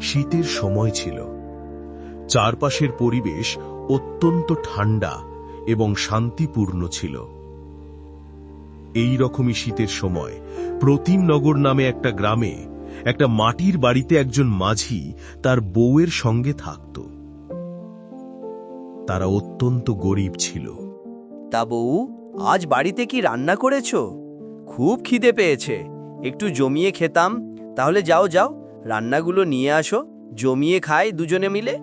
শীতের সময় ছিল। চারপাশের পরিবেশ অত্যন্ত ঠান্ডা এবং শান্তিপূর্ণ ছিল। এই রকমই শীতের সময় প্রতিমনগর নামে একটা গ্রামে একটা মাটির বাড়িতে একজন মাঝি তার বউয়ের সঙ্গে থাকত। তারা অত্যন্ত গরিব ছিল। তা বউ, আজ বাড়িতে কি রান্না করেছ? খুব খিদে পেয়েছে। একটু জমিয়ে খেতাম, তাহলে যাও যাও রান্নাগুলো নিয়ে আসো জমিয়ে খাই দুজনে মিলে।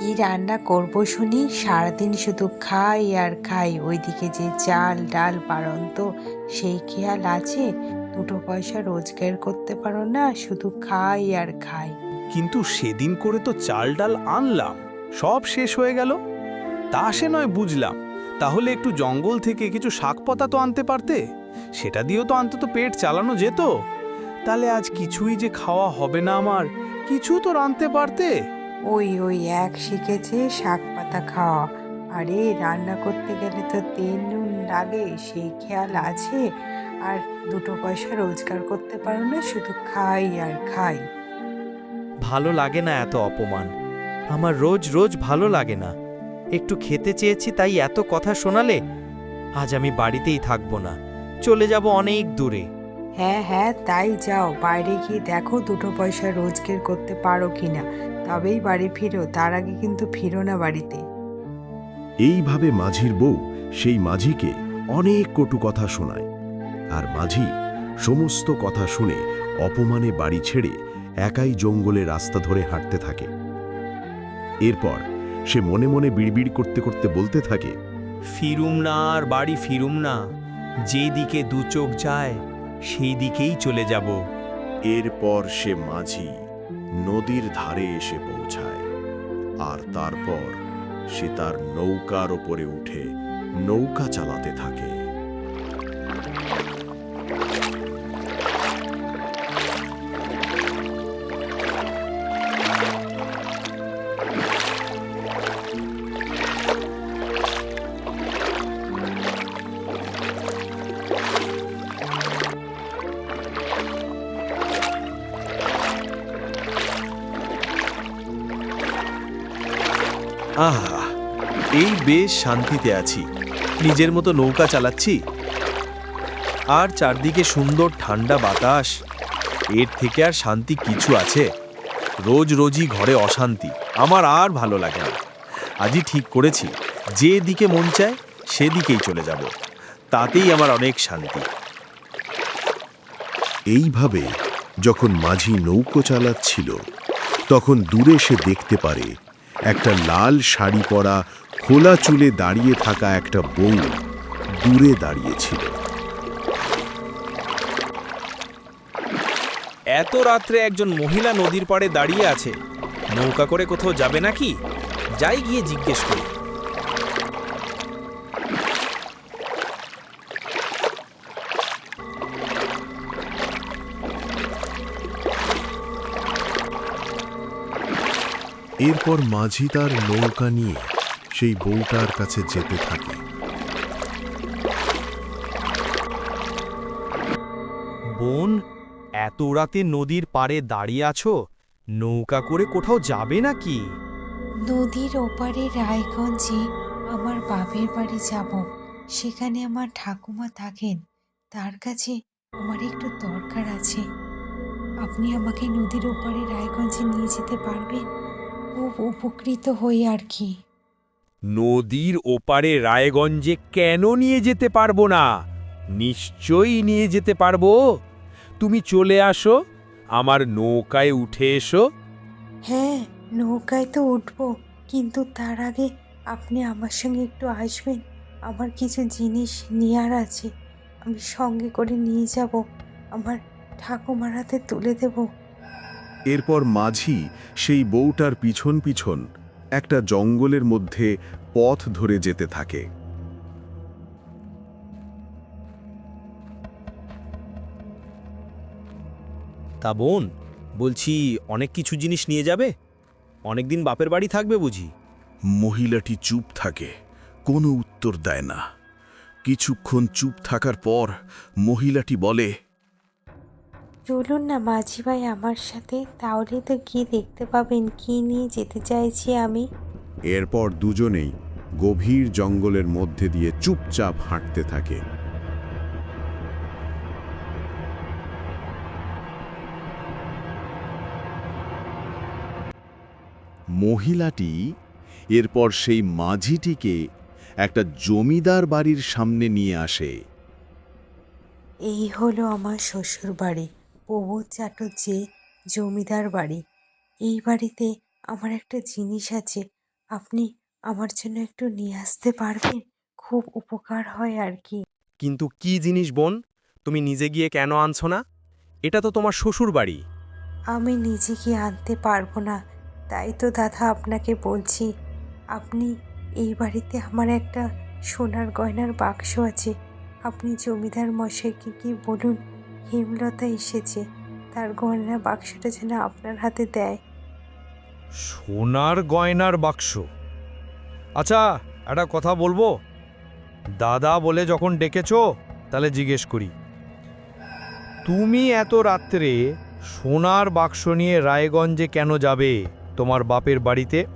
কি রান্না করব শুনি? সারাদিন শুধু খাই আর খাই। ওইদিকে যে চাল ডাল বাড়ন্ত সেই খেয়াল আছে? দুটো পয়সা রোজগার করতে পারো না শুধু খাই আর খাই। কিন্তু সেদিন করে তো চাল ডাল আনলাম। সব শেষ হয়ে গেল। তা সে নয় বুঝলাম। তাহলে একটু জঙ্গল থেকে কিছু শাক পাতা তো আনতে পারতে? সেটা দিয়েও তো অন্তত পেট চালানো যেত। তাহলে আজ কিছুই যে খাওয়া হবে না আমার কিছু তো রাঁধতে পারতে? ওই ওই এক শিখেছে শাক পাতা খাওয়া। আরে রান্না করতে গেলে তো তেল নুন লাগে সেই খেয়াল আছে? আর দুটো পয়সা রোজগার করতে পারো না শুধু খাই আর খাই। ভালো লাগে না এত অপমান। আমার রোজ রোজ ভালো লাগে না। একটু খেতে চেয়েছি তাই এত কথা শোনালে আজ আমি বাড়িতেই থাকব না। চলে যাব অনেক দূরে। হ্যাঁ হ্যাঁ তাই যাও। বাইরে গিয়ে দেখো দুটো পয়সা রোজগার করতে পারো কিনা। তবেই বাড়ি ফিরো। তার আগে কিন্তু ফিরো না বাড়িতে। এইভাবে মাঝির বউ সেই মাঝিকে অনেক কটু কথা শোনায়। আর মাঝি সমস্ত কথা শুনে অপমানে বাড়ি ছেড়ে একাই জঙ্গলে রাস্তা ধরে হাঁটতে থাকে। এরপর সে মনে মনে বিড়বিড় করতে করতে বলতে থাকে ফিরুম না আর বাড়ি ফিরুম না। যেদিকে দু চোখ যায় সেই দিকেই চলে যাব। এরপর সে মাঝি নদীর ধারে এসে পৌঁছায়। আর তারপর সে তার নৌকার ওপরে উঠে নৌকা চালাতে থাকে। আহা, এই বেশ শান্তিতে আছি। নিজের মতো নৌকা চালাচ্ছি। আর চারদিকে সুন্দর ঠান্ডা বাতাস, এর থেকে আর শান্তি কিছু আছে। রোজ রোজই ঘরে অশান্তি, আমার আর ভালো লাগে না। আজই ঠিক করেছি, যে দিকে মন চায়, সেদিকেই চলে যাব। তাতেই আমার অনেক শান্তি। এইভাবে যখন মাঝি নৌকো চালাচ্ছিল, তখন দূরে সে দেখতে পারে একটা লাল শাড়ি পরা খোলা চুলে দাঁড়িয়ে থাকা একটা বউ দূরে দাঁড়িয়েছিল। এত রাত্রে একজন মহিলা নদীর পাড়ে দাঁড়িয়ে আছে। নৌকা করে কোথাও যাবে নাকি? যাই গিয়ে জিজ্ঞেস করি। এরপর মাঝি তার নৌকা নিয়ে সেই বউটার কাছে যেতে থাকে। বোন এত রাতে নদীর পাড়ে দাঁড়িয়ে আছো? নৌকা করে কোথাও যাবে নাকি? নদীর ওপারে রায়গঞ্জে আমার বাপের বাড়ি যাব। সেখানে আমার ঠাকুমা থাকেন। তার কাছে আমার একটু দরকার আছে। আপনি আমাকে নদীর ওপারে রায়গঞ্জে নিয়ে যেতে পারবেন? খুব উপকৃত হই আর কি। নদীর ওপারে রায়গঞ্জে কেন নিয়ে যেতে পারব না? নিশ্চয়ই নিয়ে যেতে পারব। তুমি চলে আসো আমার নৌকায় উঠে এসো। হ্যাঁ নৌকায় তো উঠবো কিন্তু তার আগে আপনি আমার সঙ্গে একটু আসবেন। আমার কিছু জিনিস নেওয়ার আছে আমি সঙ্গে করে নিয়ে যাব। আমার ঠাকুমার হাতে তুলে দেবো। এরপর মাঝি সেই বউটার পিছন পিছন একটা জঙ্গলের মধ্যে পথ ধরে যেতে থাকে। তা বোন বলছি অনেক কিছু জিনিস নিয়ে যাবে? অনেকদিন বাপের বাড়ি থাকবে বুঝি? মহিলাটি চুপ থাকে কোনো উত্তর দেয় না। কিছুক্ষণ চুপ থাকার পর মহিলাটি বলে চলুন না মাঝি ভাই আমার সাথে তাহলে তো গিয়ে দেখতে পাবেন কি নিয়ে যেতে চাইছি আমি। এরপর দুজনেই গভীর জঙ্গলের মধ্যে দিয়ে চুপচাপ হাঁটতে থাকে। মহিলাটি এরপর সেই মাঝিটিকে একটা জমিদার বাড়ির সামনে নিয়ে আসে। এই হলো আমার শ্বশুর বাড়ি প্রবোধ চাটুর্যে জমিদার বাড়ি। এই বাড়িতে আমার একটা জিনিস আছে। আপনি আমার জন্য একটু নিয়ে আসতে পারবেন? খুব উপকার হয় আর কি। কিন্তু কি জিনিস বোন? তুমি নিজে গিয়ে কেন আনছো না? এটা তো তোমার শ্বশুর বাড়ি। আমি নিজে গিয়ে আনতে পারব না। তাই তো দাদা আপনাকে বলছি আপনি এই বাড়িতে আমার একটা সোনার গয়নার বাক্স আছে। আপনি জমিদার মশাইকে কি বলুন হেমলতা এসেছে। তার গয়নার বাক্সটা যেন আপনার হাতে দেয়। সোনার গয়নার বাক্স? আচ্ছা একটা কথা বলব? দাদা বলে যখন ডেকেছ তাহলে জিজ্ঞেস করি। তুমি এত রাত্রে সোনার বাক্স নিয়ে রায়গঞ্জে কেন যাবে তোমার বাপের বাড়িতে?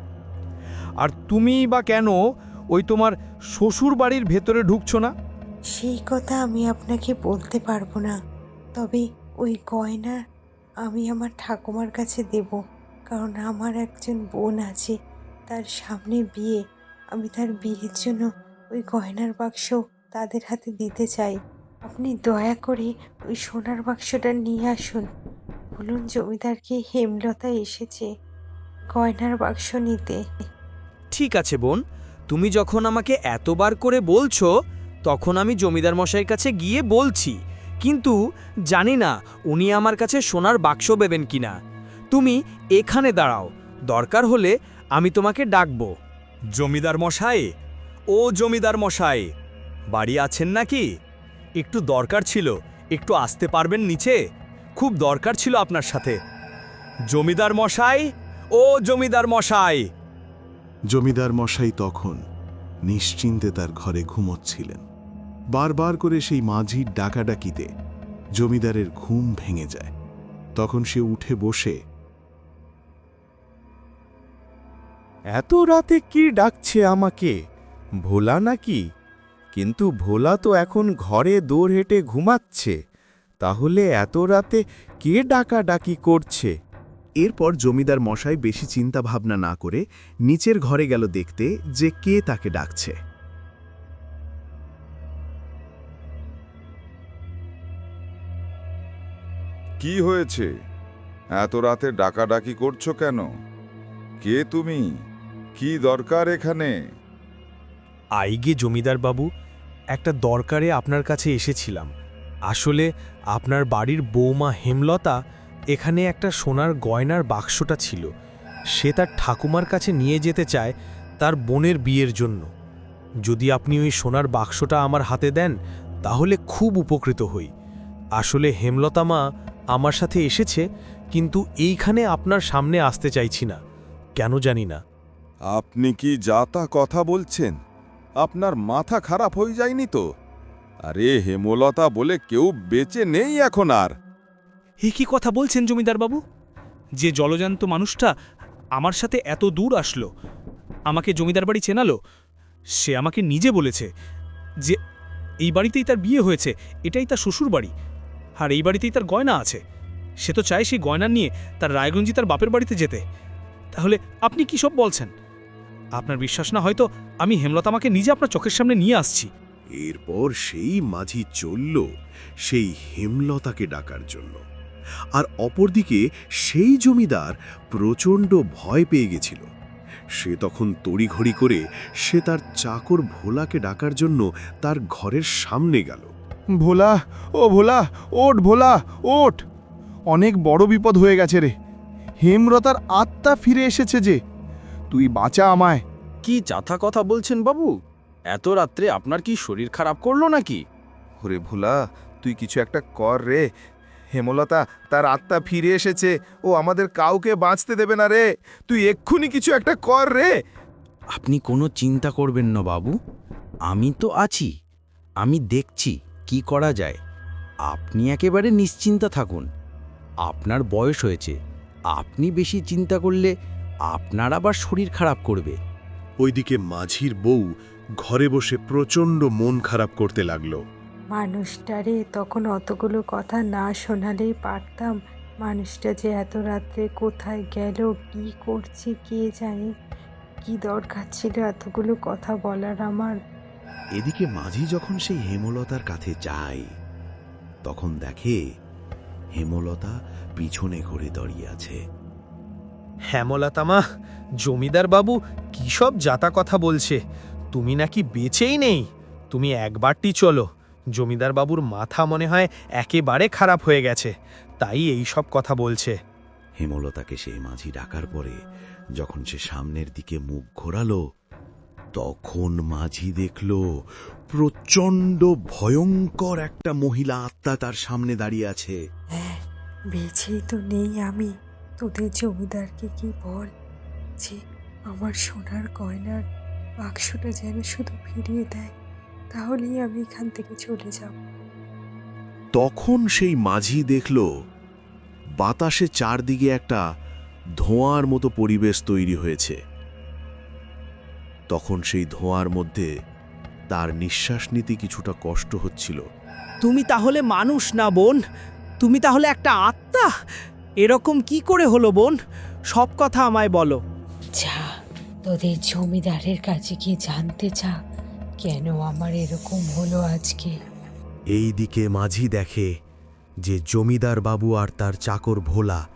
আর তুমি বা কেন ওই তোমার শ্বশুর বাড়ির ভেতরে ঢুকছো না? সেই কথা আমি আপনাকে বলতে পারব না। তবে ওই গয়না আমি আমার ঠাকুমার কাছে দেব, কারণ আমার একজন বোন আছে, তার সামনে বিয়ে। আমি তার বিয়ের জন্য ওই গয়নার বাক্স তাদের হাতে দিতে চাই। আপনি দয়া করে ওই সোনার বাক্সটা নিয়ে আসুন। বলুন জমিদারকে হেমলতা এসেছে গয়নার বাক্স নিতে? ঠিক আছে বোন, তুমি যখন আমাকে এতবার করে বলছো, তখন আমি জমিদার মশাইয়ের কাছে গিয়ে বলছি। কিন্তু জানি না উনি আমার কাছে সোনার বাক্স দেবেন কিনা। তুমি এখানে দাঁড়াও, দরকার হলে আমি তোমাকে ডাকবো। জমিদার মশাই, ও জমিদার মশাই, বাড়ি আছেন নাকি? একটু দরকার ছিল, একটু আসতে পারবেন নিচে? খুব দরকার ছিল আপনার সাথে। জমিদার মশাই, ও জমিদার মশাই। জমিদার মশাই তখন নিশ্চিন্তে তার ঘরে ঘুমোচ্ছিলেন। বারবার করে সেই মাঝির ডাকাডাকিতে জমিদারের ঘুম ভেঙে যায়। তখন সে উঠে বসে এত রাতে কি ডাকছে আমাকে? ভোলা নাকি? কিন্তু ভোলা তো এখন ঘরে দৌড় হেঁটে ঘুমাচ্ছে। তাহলে এত রাতে কে ডাকাডাকি করছে? এরপর জমিদার মশাই বেশি চিন্তা ভাবনা না করে নিচের ঘরে গেল দেখতে যে কে তাকে ডাকছে। কি হয়েছে? এত রাতে ডাকাডাকি করছ কেন? কে তুমি? কি দরকার এখানে? আইগে জমিদার বাবু, একটা দরকারে আপনার কাছে এসেছিলাম। আসলে আপনার বাড়ির বৌমা হেমলতা এখানে একটা সোনার গয়নার বাক্সটা ছিল। সে তার ঠাকুমার কাছে নিয়ে যেতে চায় তার বোনের বিয়ের জন্য। যদি আপনি ওই সোনার বাক্সটা আমার হাতে দেন, তাহলে খুব উপকৃত হই। আসলে হেমলতা মা আমার সাথে এসেছে কিন্তু এইখানে আপনার সামনে আসতে চাইছি না। কেন জানি না। আপনি কি যাতা কথা বলছেন? আপনার মাথা খারাপ হয়ে যায়নি তো? আরে হেমলতা বলে কেউ বেঁচে নেই এখন আর। এ কি কথা বলছেন জমিদার বাবু? যে জলজান্ত মানুষটা আমার সাথে এত দূর আসলো আমাকে জমিদার বাড়ি চেনালো সে আমাকে নিজে বলেছে যে এই বাড়িতেই তার বিয়ে হয়েছে এটাই তার শ্বশুর বাড়ি আর এই বাড়িতেই তার গয়না আছে। সে তো চায় সেই গয়না নিয়ে তার রায়গঞ্জি তার বাপের বাড়িতে যেতে। তাহলে আপনি কি সব বলছেন? আপনার বিশ্বাস না হয়তো আমি হেমলতা আমাকে নিজে আপনার চোখের সামনে নিয়ে আসছি। এরপর সেই মাঝি চলল সেই হেমলতাকে ডাকার জন্য। আর অপরদিকে সেই জমিদার প্রচণ্ড ভয় পেয়ে গেছিল। সে তখন তড়িঘড়ি করে সে তার চাকর ভোলাকে ডাকার জন্য তার ঘরের সামনে গেল। ভোলা ও ভোলা ওঠ ভোলা ওঠ। অনেক বড় বিপদ হয়ে গেছে রে। হেমরতার আত্মা ফিরে এসেছে যে। তুই বাঁচা আমায়। কি চাথা কথা বলছেন বাবু? এত রাত্রে আপনার কি শরীর খারাপ করল নাকি? ওরে ভোলা তুই কিছু একটা কর রে। হেমলতা তার আত্মা ফিরে এসেছে। ও আমাদের কাউকে বাঁচতে দেবে না রে। তুই এক্ষুনি কিছু একটা কর রে। আপনি কোনো চিন্তা করবেন না বাবু। আমি তো আছি। আমি দেখছি। কি করা যায়? আপনি একেবারে নিশ্চিন্তা থাকুন। আপনার বয়স হয়েছে। আপনি বেশি চিন্তা করলে আপনার আবার শরীর খারাপ করবে। ওইদিকে মাঝির বউ ঘরে বসে প্রচণ্ড মন খারাপ করতে লাগল। মানুষটারে তখন অতগুলো কথা না শোনালেই পারতাম। মানুষটা যে এত রাত্রে কোথায় গেল কি করছে কে জানে? কি দরকার ছিল এতগুলো কথা বলার আমার? এদিকে মাঝি যখন সেই হেমলতার কাছে যায় তখন দেখে হেমলতা পিছনে ঘুরে দাঁড়িয়ে আছে। হেমলতা মা জমিদার বাবু কি সব জাতা কথা বলছে? তুমি নাকি বেঁচেই নেই। তুমি একবারটি চলো। জমিদার বাবুর মাথা মনে হয় একেবারে খারাপ হয়ে গেছে। তাই এই সব কথা বলছে। হেমলতাকে সেই মাঝি ডাকার পরে যখন সে সামনের দিকে মুখ ঘোরালো তখন মাঝি দেখল প্রচণ্ড ভয়ঙ্কর একটা মহিলা আত্মা তার সামনে দাঁড়িয়ে আছে। হ্যাঁ বেঁচেই তো নেই আমি। তোদের জমিদারকে কি বল? যে আমার সোনার গয়নার বাক্সটা যেন শুধু ফিরিয়ে দেয় তাহলেই আমি এখান থেকে চলে যাব। তখন সেই মাঝি দেখল বাতাসে চারদিকে একটা ধোঁয়ার মতো পরিবেশ তৈরি হয়েছে। তখন সেই ধোঁয়ার মধ্যে তার নিঃশ্বাস নিতে কিছুটা কষ্ট হচ্ছিল। তুমি তাহলে মানুষ না বোন? তুমি তাহলে একটা আত্মা? এরকম কি করে হলো বোন? সব কথা আমায় বলো। যা তোদের জমিদারের কাছে কি জানতে চা কেন আমার এরকম হলো আজকে? এই দিকে মাঝি দেখে যে জমিদার বাবু আর তার চাকর ভোলা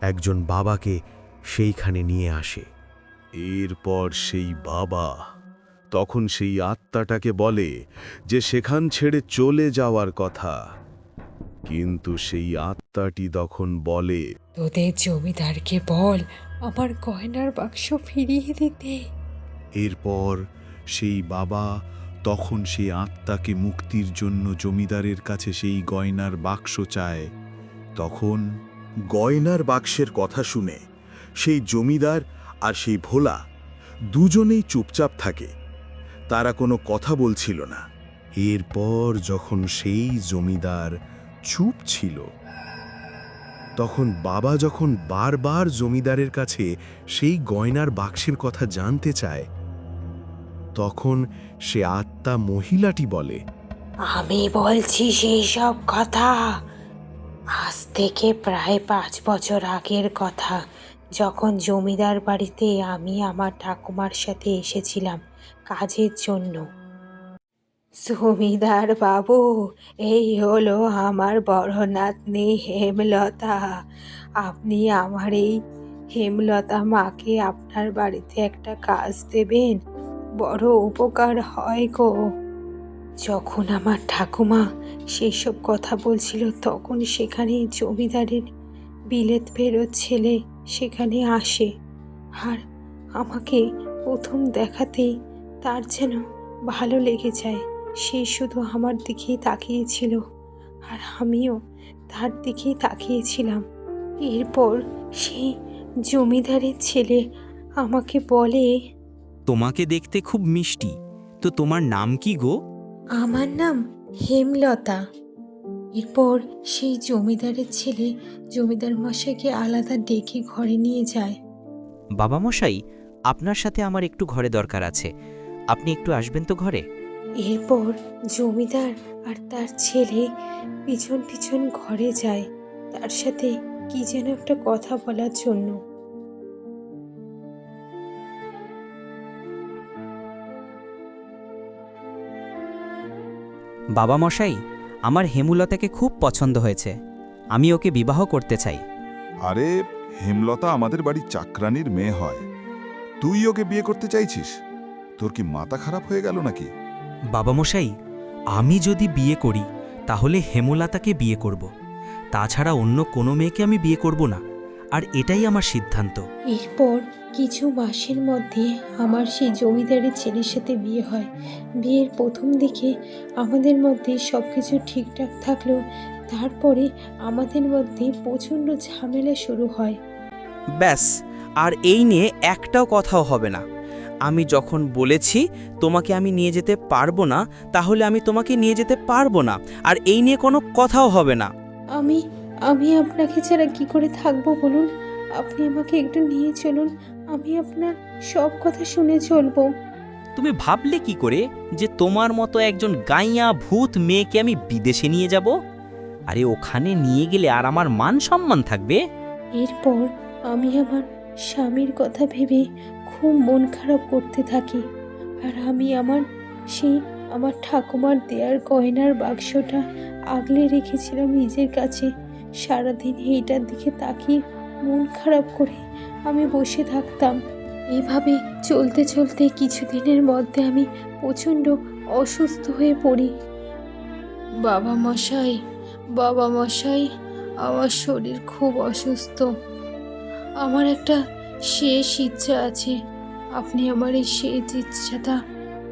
একজন বাবাকে সেইখানে নিয়ে আসে। এরপর সেই বাবা তখন সেই আত্মাটাকে বলে যে সেখান ছেড়ে চলে যাওয়ার কথা। কিন্তু সেই আত্মাটি তখন বলে তোদের জমিদারকে বল আমার গয়নার বাক্স ফিরিয়ে দিতে। এরপর সেই বাবা তখন সেই আত্মাকে মুক্তির জন্য জমিদারের কাছে সেই গয়নার বাক্স চায়। তখন গয়নার বাক্সের কথা শুনে সেই জমিদার আর সেই ভোলা দুজনেই চুপচাপ থাকে। তারা কোনো কথা বলছিল না। এরপর যখন সেই জমিদার চুপ ছিল, তখন বাবা যখন বারবার জমিদারের কাছে সেই গয়নার বাক্সের কথা জানতে চায়, তখন সে আত্মা মহিলাটি বলে, আমি বলছি সেই সব কথা। আজ থেকে প্রায় পাঁচ বছর আগের কথা। যখন জমিদার বাড়িতে আমি আমার ঠাকুমার সাথে এসেছিলাম কাজের জন্য। জমিদার বাবু, এই হলো আমার বড় নাতনি হেমলতা। আপনি আমার এই হেমলতা মাকে আপনার বাড়িতে একটা কাজ দেবেন, বড় উপকার হয় গো। যখন আমার ঠাকুমা সেই সব কথা বলছিল, তখন সেখানে জমিদারের বিলেত ফেরত ছেলে সেখানে আসে। আর আমাকে প্রথম দেখাতেই তার যেন ভালো লেগে যায়। সে শুধু আমার দিকেই তাকিয়েছিল আর আমিও তার দিকেই তাকিয়েছিলাম। এরপর সেই জমিদারের ছেলে আমাকে বলে তোমাকে দেখতে খুব মিষ্টি। তো তোমার নাম কি গো? আমার নাম হেমলতা। এরপর সেই জমিদারের ছেলে জমিদার মশাইকে আলাদা ডেকে ঘরে নিয়ে যায়। বাবা মশাই আপনার সাথে আমার একটু ঘরে দরকার আছে। আপনি একটু আসবেন তো ঘরে? এরপর জমিদার আর তার ছেলে পিছন পিছন ঘরে যায় তার সাথে কি যেন একটা কথা বলার জন্য। বাবা মশাই আমার হেমুলতাকে খুব পছন্দ হয়েছে। আমি ওকে বিবাহ করতে চাই। আরে হেমলতা আমাদের বাড়ির চাকরানির মেয়ে হয়। তুই ওকে বিয়ে করতে চাইছিস? তোর কি মাথা খারাপ হয়ে গেল নাকি? বাবা মশাই আমি যদি বিয়ে করি তাহলে হেমলতাকে বিয়ে করব। তাছাড়া অন্য কোনো মেয়েকে আমি বিয়ে করব না। আর এটাই আমার সিদ্ধান্ত। এরপর কিছু মাসের মধ্যে আমার সেই জমিদারের ছেলের সাথে বিয়ে হয়। বিয়ের প্রথম দিকে আমাদের মধ্যে সব কিছু ঠিকঠাক থাকলেও তারপরে আমাদের মধ্যে প্রচণ্ড ঝামেলা শুরু হয়। ব্যাস আর এই নিয়ে একটাও কথাও হবে না। আমি যখন বলেছি তোমাকে আমি নিয়ে যেতে পারব না তাহলে আমি তোমাকে নিয়ে যেতে পারব না আর এই নিয়ে কোনো কথাও হবে না। আমি আমি আপনাকে ছাড়া কি করে থাকব বলুন? আপনি আমাকে একটু নিয়ে চলুন আমি আপনার সব কথা শুনে চলবো। তুমি ভাবলে কি করে যে তোমার মতো একজন গাইয়া ভূত মেয়েকে আমি বিদেশে নিয়ে যাব? আরে ওখানে নিয়ে গেলে আর আমার মান সম্মান থাকবে? এরপর আমি আমার স্বামীর কথা ভেবে খুব মন খারাপ করতে থাকি। আর আমি আমার সেই আমার ঠাকুমার দেয়ার গয়নার বাক্সটা আগলে রেখেছিলাম নিজের কাছে। সারাদিন এইটার দিকে তাকিয়ে মন খারাপ করে আমি বসে থাকতাম। এইভাবে চলতে চলতে কিছুদিনের মধ্যে আমি প্রচণ্ড অসুস্থ হয়ে পড়ি। বাবা মশাই বাবা মশাই, আমার শরীর খুব অসুস্থ। আমার একটা শেষ ইচ্ছা আছে। আপনি আমার এই শেষ ইচ্ছাটা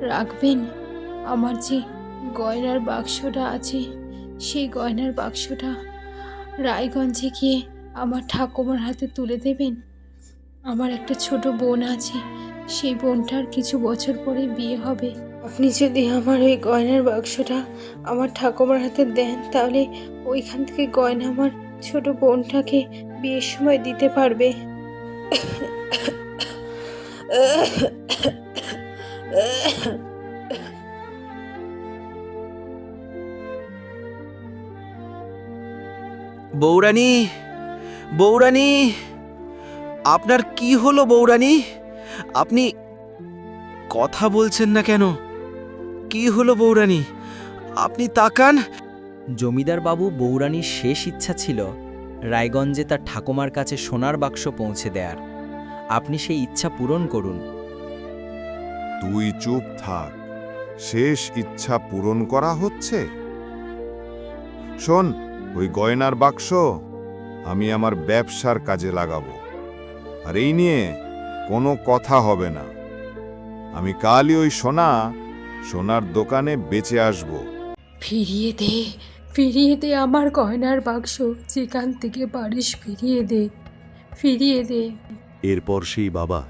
রাখবেন। আমার যে গয়নার বাক্সটা আছে, সেই গয়নার বাক্সটা রায়গঞ্জে গিয়ে আমার ঠাকুমার হাতে তুলে দেবেন আমার একটা ছোট বোন আছে সেই বোনটার কিছু বছর পরে বিয়ে হবে আপনি যদি আমার ওই গয়নার বাক্সটা আমার ঠাকুমার হাতে দেন তাহলে ওইখান থেকে গয়না আমার ছোট বোনটাকে বিয়ের সময় দিতে পারবে বৌরানী বৌরানী আপনার কি হলো বৌরানী? আপনি কথা বলছেন না কেন? কি হলো বৌরানী? আপনি তাকান। জমিদার বাবু বৌরানীর শেষ ইচ্ছা ছিল রায়গঞ্জে তার ঠাকুমার কাছে সোনার বাক্স পৌঁছে দেয়ার। আপনি সেই ইচ্ছা পূরণ করুন। তুই চুপ থাক। শেষ ইচ্ছা পূরণ করা হচ্ছে। শোন ওই গয়নার বাক্স আমি আমার ব্যবসার কাজে লাগাবো। আর এই নিয়ে কোনো কথা হবে না। আমি কালই ওই সোনা সোনার দোকানে বেঁচে আসব। ফিরিয়ে দে ফিরিয়ে দে আমার গয়নার বাক্স। যেখান থেকে পারিস ফিরিয়ে দে ফিরিয়ে দে। এরপর সেই বাবা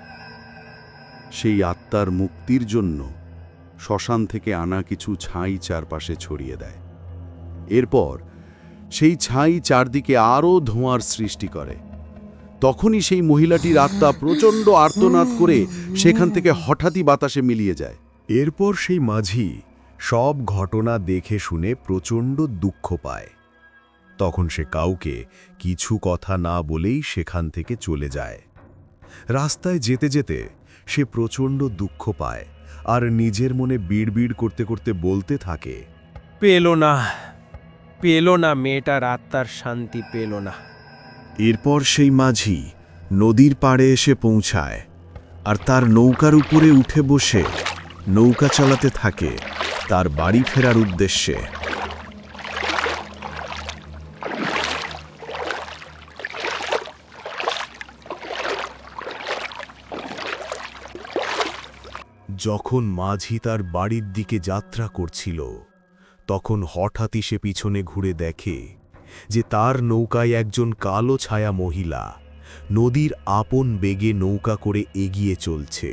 সেই আত্মার মুক্তির জন্য শ্মশান থেকে আনা কিছু ছাই চারপাশে ছড়িয়ে দেয়। এরপর সেই ছাই চারদিকে আরও ধোঁয়ার সৃষ্টি করে। তখনই সেই মহিলাটির আত্মা প্রচণ্ড আর্তনাদ করে সেখান থেকে হঠাৎই বাতাসে মিলিয়ে যায়। এরপর সেই মাঝি সব ঘটনা দেখে শুনে প্রচণ্ড দুঃখ পায়। তখন সে কাউকে কিছু কথা না বলেই সেখান থেকে চলে যায়। রাস্তায় যেতে যেতে সে প্রচণ্ড দুঃখ পায় আর নিজের মনে বিড়বিড় করতে করতে বলতে থাকে পেল না পেল না, মেয়েটার আত্মার শান্তি পেল না। এরপর সেই মাঝি নদীর পাড়ে এসে পৌঁছায় আর তার নৌকার উপরে উঠে বসে নৌকা চালাতে থাকে তার বাড়ি ফেরার উদ্দেশ্যে। যখন মাঝি তার বাড়ির দিকে যাত্রা করছিল তখন হঠাৎই সে পিছনে ঘুরে দেখে যে তার নৌকায় একজন কালো ছায়া মহিলা নদীর আপন বেগে নৌকা করে এগিয়ে চলছে।